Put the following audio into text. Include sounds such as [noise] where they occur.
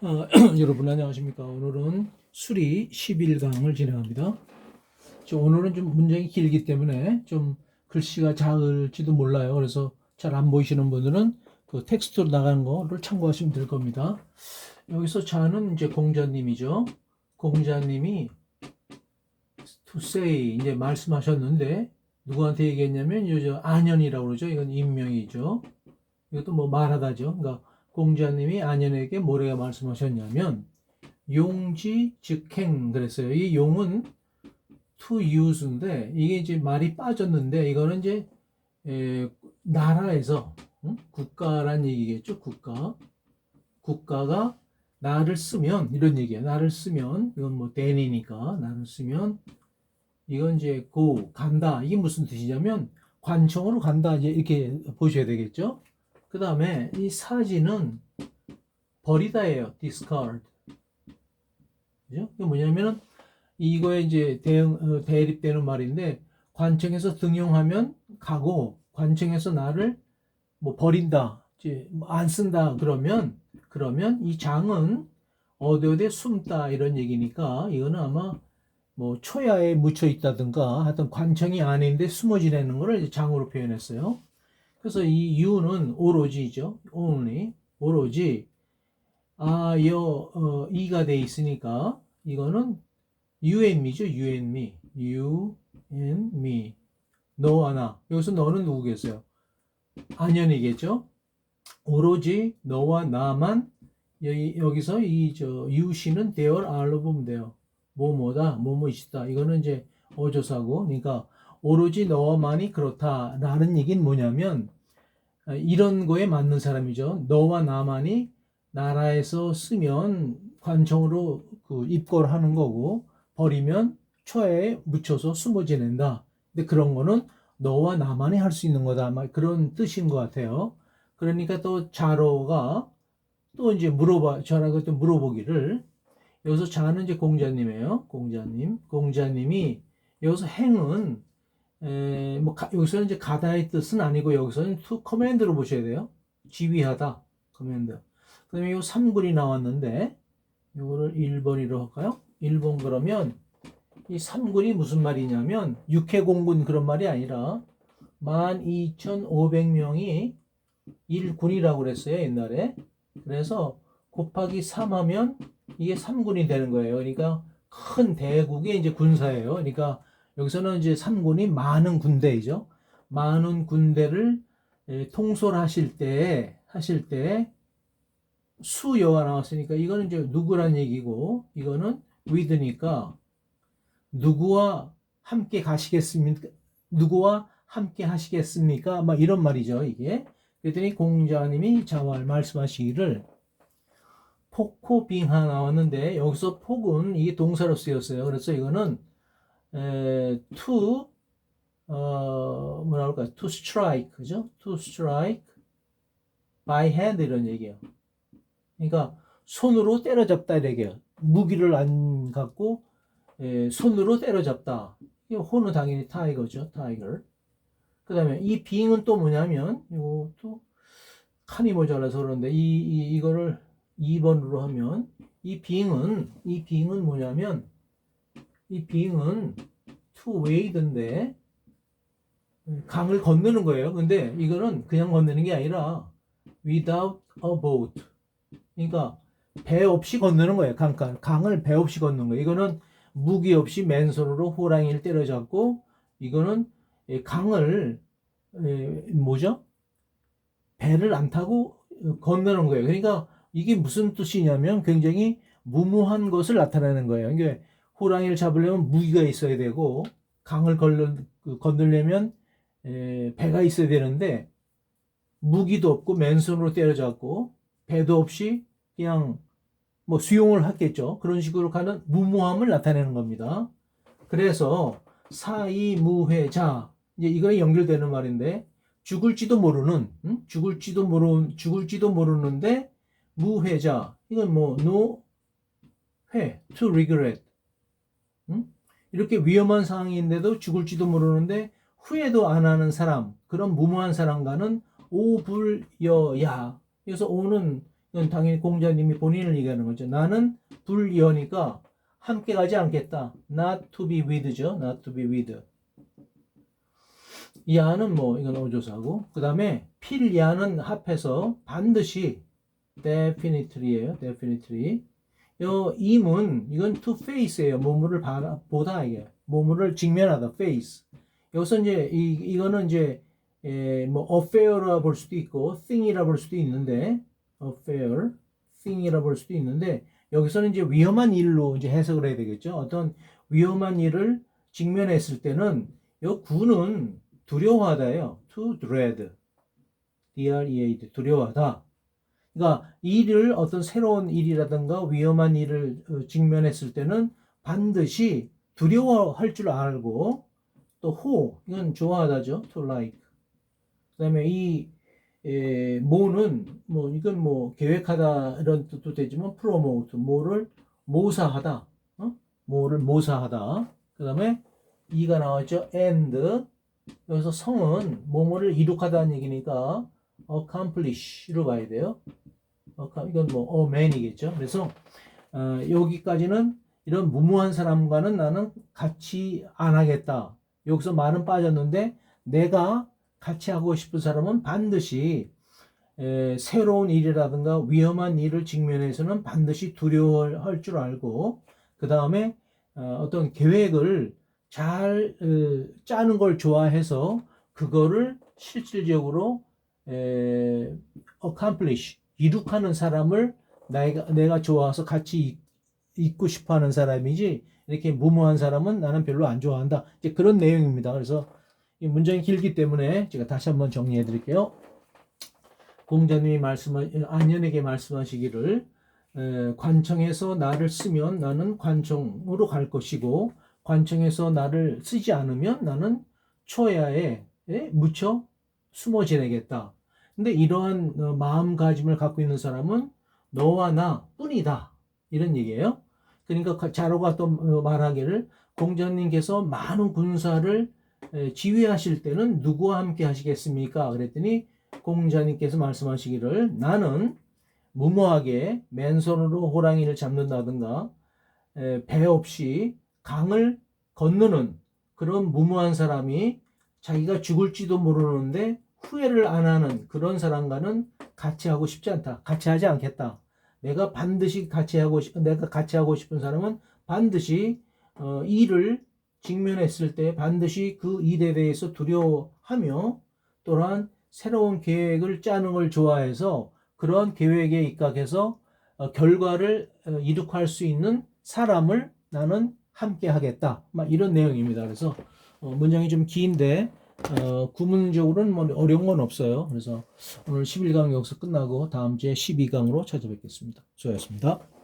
어, [clears throat] 여러분 안녕하십니까. 오늘은 수리 11강을 진행합니다. 저 오늘은 좀 문장이 길기 때문에 좀 글씨가 작을지도 몰라요. 그래서 잘 안 보이시는 분들은 그 텍스트로 나가는 거를 참고하시면 될 겁니다. 여기서 자는 이제 공자님이죠. 공자님이 to say 이제 말씀하셨는데 누구한테 얘기했냐면 요저 안현이라고 그러죠. 이건 인명이죠. 이것도 뭐 말하다죠. 그러니까 공자님이 안현에게 뭐래가 말씀하셨냐면 용지 즉행 그랬어요. 이 용은 to use인데 이게 이제 말이 빠졌는데 이거는 이제 에, 나라에서 응? 국가란 얘기겠죠. 국가 국가가 나를 쓰면 이런 얘기야. 나를 쓰면 이건 뭐 대니니까 나를 쓰면 이건 이제 go 간다. 이게 무슨 뜻이냐면 관청으로 간다. 이제 이렇게 보셔야 되겠죠. 그 다음에 이 사지는 버리다예요. discard. 그죠? 이게 뭐냐면은 이거에 이제 대응, 어, 대립되는 말인데 관청에서 등용하면 가고 관청에서 나를 뭐 버린다. 이제 뭐안 쓴다. 그러면 그러면 이 장은 어디 어디 숨다 이런 얘기니까 이거는 아마 뭐 초야에 묻혀 있다든가 하여튼 관청이 안에 숨어 지내는 거를 장으로 표현했어요. 그래서 이 you는 오로지죠. only 오로지 아 여 어, 이가 돼 있으니까 이거는 you and me죠. you and me. you and me. 너와 나. 여기서 너는 누구겠어요? 안현이겠죠. 오로지 너와 나만 여기 여기서 이저 you씨는 there are로 보면 돼요. 뭐뭐다, 뭐뭐이시다. 이거는 이제 어조사고, 그러니까 오로지 너만이 그렇다라는 얘기는 뭐냐면 아, 이런 거에 맞는 사람이죠. 너와 나만이 나라에서 쓰면 관청으로 그 입궐하는 거고 버리면 초에 묻혀서 숨어 지낸다. 근데 그런 거는 너와 나만이 할 수 있는 거다. 막 그런 뜻인 것 같아요. 그러니까 또 자로가 또 이제 물어봐, 저라고 또 물어보기를 여기서 자는 이제 공자님이에요. 공자님. 공자님이 여기서 행은 에, 뭐 가- 여기서는 이제 가다의 뜻은 아니고 여기서는 to command로 보셔야 돼요. 지휘하다. command. 그 다음에 요 3군이 나왔는데 요거를 1번으로 할까요? 1번 그러면 이 3군이 무슨 말이냐면 육해공군 그런 말이 아니라 12,500명이 1군이라고 그랬어요, 옛날에. 그래서 곱하기 3 하면 이게 3군이 되는 거예요. 그러니까 큰 대국의 이제 군사예요. 그러니까 여기서는 이제 3군이 많은 군대이죠. 많은 군대를 에, 통솔하실 때 하실 때 수여가 나왔으니까 이거는 이제 누구란 얘기고 이거는 with니까 누구와 함께 가시겠습니까? 누구와 함께 하시겠습니까? 막 이런 말이죠, 이게. 그랬더니 공자님이 자왈 말씀하시기를 폭코 빙하 나왔는데 여기서 폭은 이게 동사로 쓰였어요. 그래서 이거는 에, to 어 뭐라 그럴까? to strike 그죠? to strike by hand 이런 얘기예요. 그러니까 손으로 때려잡다 얘기예요. 무기를 안 갖고 에, 손으로 때려잡다. 이 호는 당연히 타이거죠. 타이거. 그 다음에 이 빙은 또 뭐냐면 이것도 칸이 모자라서 그런데 이, 이 이거를 2번으로 하면 이 빙은 이 빙은 뭐냐면 이 빙은 to wade인데 강을 건너는 거예요. 근데 이거는 그냥 건너는 게 아니라 without a boat. 그러니까 배 없이 건너는 거예요. 강가 강을 배 없이 걷는 거예요. 이거는 무기 없이 맨손으로 호랑이를 때려잡고 이거는 예, 강을 에, 뭐죠? 배를 안 타고 건너는 거예요. 그러니까 이게 무슨 뜻이냐면 굉장히 무모한 것을 나타내는 거예요. 이게 호랑이를 잡으려면 무기가 있어야 되고 강을 그 건너려면 에, 배가 있어야 되는데 무기도 없고 맨손으로 때려잡고 배도 없이 그냥 뭐 수용을 했겠죠. 그런 식으로 가는 무모함을 나타내는 겁니다. 그래서 사이무회자 이제 이거에 연결되는 말인데 죽을지도 모르는 응? 죽을지도 모르 죽을지도 모르는데 무회자 이건 뭐 no 회 to regret 응? 이렇게 위험한 상황인데도 죽을지도 모르는데 후회도 안 하는 사람 그런 무모한 사람과는 오불여야 그래서 오는 이건 당연히 공자님이 본인을 얘기하는 거죠. 나는 불여니까 함께 가지 않겠다. Not to be with죠. Not to be with. 야는 뭐 이건 어조사고 그 다음에 필야는 합해서 반드시 definitely예요. definitely. 요 임은 이건 to face예요. 몸을 바, 보다 이게 몸을 직면하다 face. 여기서 이제 이 이거는 이제 에, 뭐 affair라 볼 수도 있고 thing이라 볼 수도 있는데 affair, thing이라 볼 수도 있는데 여기서는 이제 위험한 일로 이제 해석을 해야 되겠죠. 어떤 위험한 일을 직면했을 때는 요 구는 두려워하다예요. to dread. D-R-E-A-D. 두려워하다. 그러니까 일을 어떤 새로운 일이라든가 위험한 일을 어, 직면했을 때는 반드시 두려워할 줄 알고 또 호, 이건 좋아하다죠. to like. 그 다음에 이 에, 모는 뭐 이건 뭐 계획하다 이런 뜻도 되지만 promote 뭐를 모사하다. 어? 뭐를 모사하다. 그 다음에 이가 나왔죠. and 여기서 성은 뭐뭐를 이룩하다는 얘기니까 accomplish로 봐야 돼요. 이건 뭐 aman이겠죠. 그래서 어, 여기까지는 이런 무모한 사람과는 나는 같이 안 하겠다. 여기서 말은 빠졌는데 내가 같이 하고 싶은 사람은 반드시 에, 새로운 일이라든가 위험한 일을 직면해서는 반드시 두려워할 줄 알고 그 다음에 어, 어떤 계획을 잘 어, 짜는 걸 좋아해서 그거를 실질적으로 에, accomplish 이룩하는 사람을 내가 내가 좋아서 같이 있- 있고 싶어하는 사람이지 이렇게 무모한 사람은 나는 별로 안 좋아한다. 이제 그런 내용입니다. 그래서 이 문장이 길기 때문에 제가 다시 한번 정리해 드릴게요. 공자님이 말씀하 안연에게 말씀하시기를 에, 관청에서 나를 쓰면 나는 관청으로 갈 것이고 관청에서 나를 쓰지 않으면 나는 초야에 에, 묻혀 숨어 지내겠다. 근데 이러한 어, 마음가짐을 갖고 있는 사람은 너와 나 뿐이다. 이런 얘기예요. 그러니까 가- 자로가 또 어, 말하기를 공자님께서 많은 군사를 에, 지휘하실 때는 누구와 함께 하시겠습니까? 그랬더니 공자님께서 말씀하시기를 나는 무모하게 맨손으로 호랑이를 잡는다든가 에, 배 없이 강을 건너는 그런 무모한 사람이 자기가 죽을지도 모르는데 후회를 안 하는 그런 사람과는 같이 하고 싶지 않다. 같이 하지 않겠다. 내가 반드시 같이 하고 싶, 내가 같이 하고 싶은 사람은 반드시 어, 일을 직면했을 때 반드시 그 일에 대해서 두려워하며 또한 새로운 계획을 짜는 걸 좋아해서 그런 계획에 입각해서 어, 결과를 어, 이룩할 수 있는 사람을 나는 함께 하겠다. 막 이런 내용입니다. 그래서 어, 문장이 좀 긴데 어, 구문적으로는 뭐 어려운 건 없어요. 그래서 오늘 11강 여기서 끝나고 다음 주에 12강으로 찾아뵙겠습니다. 수고하셨습니다.